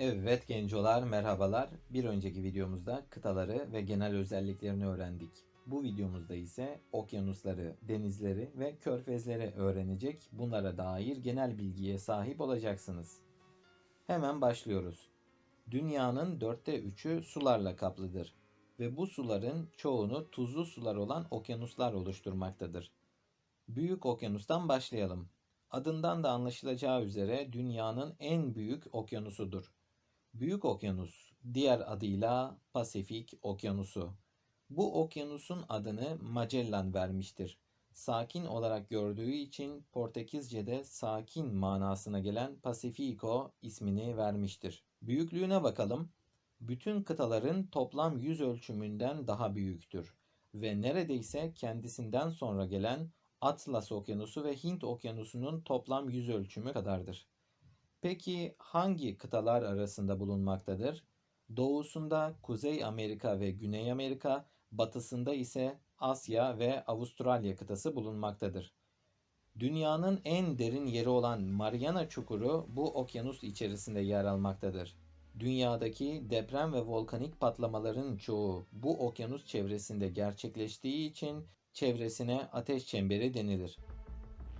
Evet gencolar merhabalar. Bir önceki videomuzda kıtaları ve genel özelliklerini öğrendik. Bu videomuzda ise okyanusları, denizleri ve körfezleri öğrenecek, bunlara dair genel bilgiye sahip olacaksınız. Hemen başlıyoruz. Dünyanın dörtte üçü sularla kaplıdır ve bu suların çoğunu tuzlu sular olan okyanuslar oluşturmaktadır. Büyük okyanustan başlayalım. Adından da anlaşılacağı üzere dünyanın en büyük okyanusudur. Büyük Okyanus, diğer adıyla Pasifik Okyanusu. Bu okyanusun adını Magellan vermiştir. Sakin olarak gördüğü için Portekizce'de sakin manasına gelen Pacifico ismini vermiştir. Büyüklüğüne bakalım. Bütün kıtaların toplam yüz ölçümünden daha büyüktür ve neredeyse kendisinden sonra gelen Atlas Okyanusu ve Hint Okyanusu'nun toplam yüz ölçümü kadardır. Peki hangi kıtalar arasında bulunmaktadır? Doğusunda Kuzey Amerika ve Güney Amerika, batısında ise Asya ve Avustralya kıtası bulunmaktadır. Dünyanın en derin yeri olan Mariana Çukuru bu okyanus içerisinde yer almaktadır. Dünyadaki deprem ve volkanik patlamaların çoğu bu okyanus çevresinde gerçekleştiği için çevresine ateş çemberi denilir.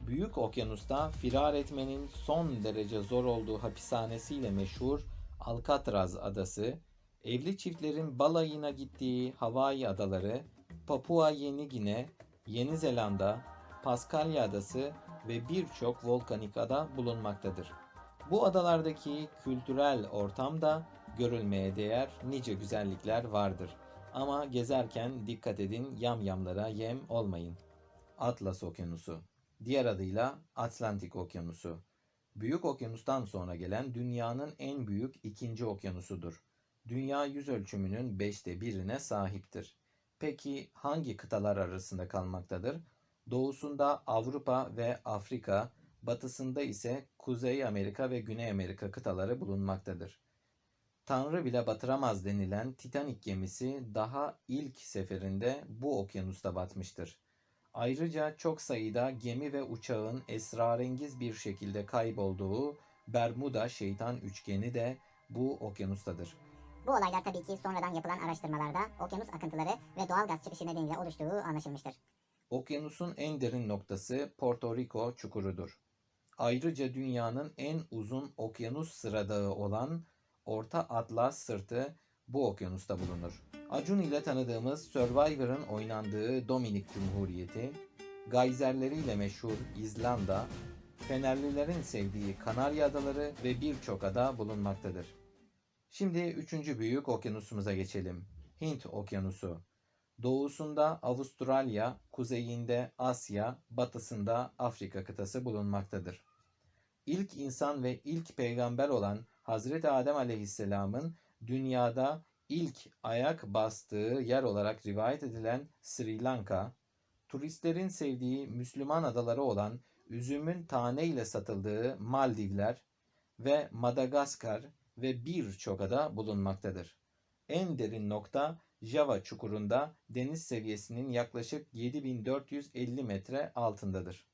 Büyük Okyanus'ta firar etmenin son derece zor olduğu hapishanesiyle meşhur Alcatraz adası, evli çiftlerin balayına gittiği Hawaii adaları, Papua Yeni Gine, Yeni Zelanda, Paskalya adası ve birçok volkanik ada bulunmaktadır. Bu adalardaki kültürel ortamda görülmeye değer nice güzellikler vardır. Ama gezerken dikkat edin yamyamlara yem olmayın. Atlas Okyanusu Diğer adıyla Atlantik Okyanusu. Büyük Okyanus'tan sonra gelen dünyanın en büyük ikinci okyanusudur. Dünya yüz ölçümünün beşte birine sahiptir. Peki hangi kıtalar arasında kalmaktadır? Doğusunda Avrupa ve Afrika, batısında ise Kuzey Amerika ve Güney Amerika kıtaları bulunmaktadır. Tanrı bile batıramaz denilen Titanic gemisi daha ilk seferinde bu okyanusta batmıştır. Ayrıca çok sayıda gemi ve uçağın esrarengiz bir şekilde kaybolduğu Bermuda şeytan üçgeni de bu okyanustadır. Bu olaylar tabii ki sonradan yapılan araştırmalarda okyanus akıntıları ve doğal gaz çıkışı nedeniyle oluştuğu anlaşılmıştır. Okyanusun en derin noktası Porto Rico çukurudur. Ayrıca dünyanın en uzun okyanus sıradağı olan Orta Atlas sırtı bu okyanusta bulunur. Acun ile tanıdığımız Survivor'ın oynandığı Dominik Cumhuriyeti, gayzerleriyle meşhur İzlanda, Fenerlilerin sevdiği Kanarya Adaları ve birçok ada bulunmaktadır. Şimdi üçüncü büyük okyanusumuza geçelim. Hint Okyanusu. Doğusunda Avustralya, kuzeyinde Asya, batısında Afrika kıtası bulunmaktadır. İlk insan ve ilk peygamber olan Hazreti Adem Aleyhisselam'ın dünyada ilk ayak bastığı yer olarak rivayet edilen Sri Lanka, turistlerin sevdiği Müslüman adaları olan üzümün tane ile satıldığı Maldivler ve Madagaskar ve birçok ada bulunmaktadır. En derin nokta Java çukurunda deniz seviyesinin yaklaşık 7450 metre altındadır.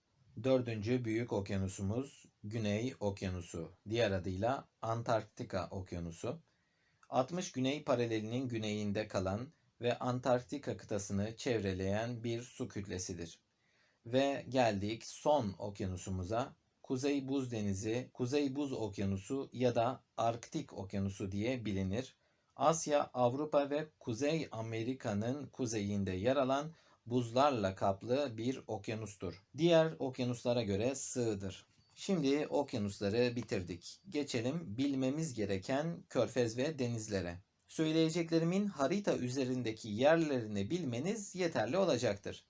Dördüncü büyük okyanusumuz Güney Okyanusu, diğer adıyla Antarktika Okyanusu. 60 güney paralelinin güneyinde kalan ve Antarktika kıtasını çevreleyen bir su kütlesidir. Ve geldik son okyanusumuza. Kuzey Buz Denizi, Kuzey Buz Okyanusu ya da Arktik Okyanusu diye bilinir. Asya, Avrupa ve Kuzey Amerika'nın kuzeyinde yer alan buzlarla kaplı bir okyanustur. Diğer okyanuslara göre sığdır. Şimdi okyanusları bitirdik. Geçelim bilmemiz gereken körfez ve denizlere. Söyleyeceklerimin harita üzerindeki yerlerini bilmeniz yeterli olacaktır.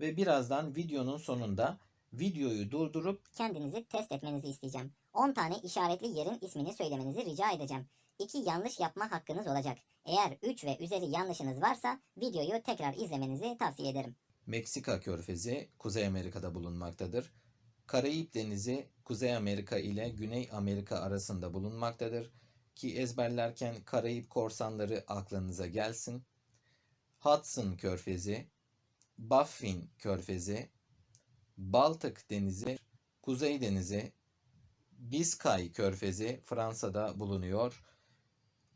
Ve birazdan videonun sonunda videoyu durdurup Kendinizi test etmenizi isteyeceğim. 10 tane işaretli yerin ismini söylemenizi rica edeceğim. 2 yanlış yapma hakkınız olacak. Eğer 3 ve üzeri yanlışınız varsa videoyu tekrar izlemenizi tavsiye ederim. Meksika körfezi Kuzey Amerika'da bulunmaktadır. Karayip Denizi Kuzey Amerika ile Güney Amerika arasında bulunmaktadır ki ezberlerken Karayip korsanları aklınıza gelsin. Hudson Körfezi, Baffin Körfezi, Baltık Denizi, Kuzey Denizi, Biskay Körfezi Fransa'da bulunuyor.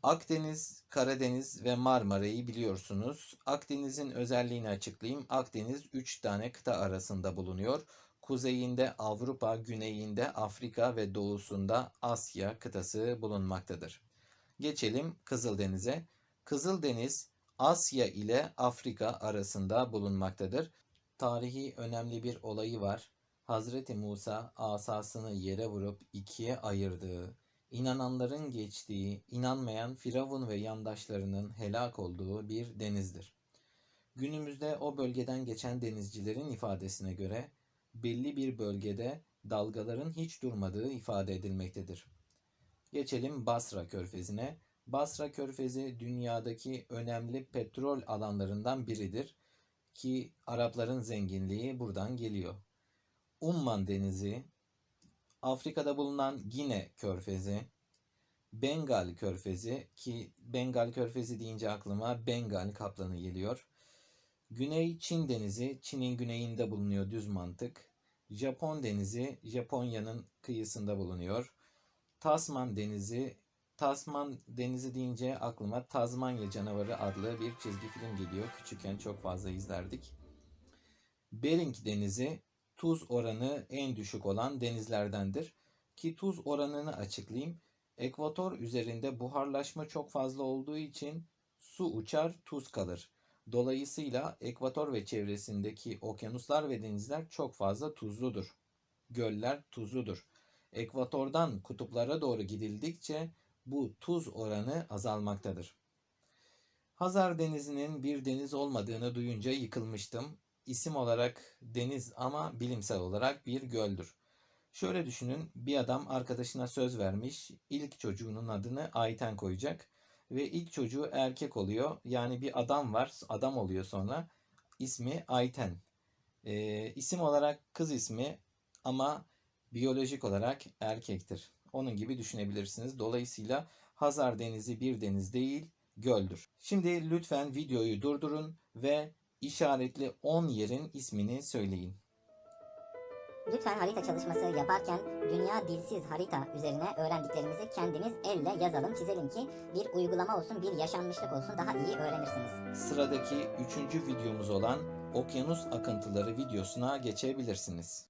Akdeniz, Karadeniz ve Marmara'yı biliyorsunuz. Akdeniz'in özelliğini açıklayayım. Akdeniz 3 tane kıta arasında bulunuyor. Kuzeyinde Avrupa, güneyinde Afrika ve doğusunda Asya kıtası bulunmaktadır. Geçelim Kızıldeniz'e. Kızıldeniz Asya ile Afrika arasında bulunmaktadır. Tarihi önemli bir olayı var. Hazreti Musa asasını yere vurup ikiye ayırdığı, inananların geçtiği, inanmayan Firavun ve yandaşlarının helak olduğu bir denizdir. Günümüzde o bölgeden geçen denizcilerin ifadesine göre belli bir bölgede dalgaların hiç durmadığı ifade edilmektedir. Geçelim Basra Körfezi'ne. Basra Körfezi dünyadaki önemli petrol alanlarından biridir ki Arapların zenginliği buradan geliyor. Umman Denizi, Afrika'da bulunan Gine Körfezi, Bengal Körfezi ki Bengal Körfezi deyince aklıma Bengal kaplanı geliyor. Güney Çin Denizi, Çin'in güneyinde bulunuyor düz mantık. Japon Denizi, Japonya'nın kıyısında bulunuyor. Tasman Denizi, Tasman Denizi deyince aklıma Tazmanya Canavarı adlı bir çizgi film geliyor. Küçükken çok fazla izlerdik. Bering Denizi, tuz oranı en düşük olan denizlerdendir. Ki tuz oranını açıklayayım. Ekvator üzerinde buharlaşma çok fazla olduğu için su uçar, tuz kalır. Dolayısıyla ekvator ve çevresindeki okyanuslar ve denizler çok fazla tuzludur. Göller tuzludur. Ekvatordan kutuplara doğru gidildikçe bu tuz oranı azalmaktadır. Hazar Denizi'nin bir deniz olmadığını duyunca yıkılmıştım. İsim olarak deniz ama bilimsel olarak bir göldür. Şöyle düşünün bir adam arkadaşına söz vermiş ilk çocuğunun adını Ayten koyacak ve ilk çocuğu erkek oluyor. Yani bir adam var adam oluyor sonra ismi Ayten. Ee, isim olarak kız ismi ama biyolojik olarak erkektir. Onun gibi düşünebilirsiniz. Dolayısıyla Hazar Denizi bir deniz değil göldür. Şimdi lütfen videoyu durdurun ve işaretli 10 yerin ismini söyleyin. Lütfen harita çalışması yaparken dünya dilsiz harita üzerine öğrendiklerimizi kendimiz elle yazalım, çizelim ki bir uygulama olsun, bir yaşanmışlık olsun daha iyi öğrenirsiniz. Sıradaki 3. videomuz olan Okyanus Akıntıları videosuna geçebilirsiniz.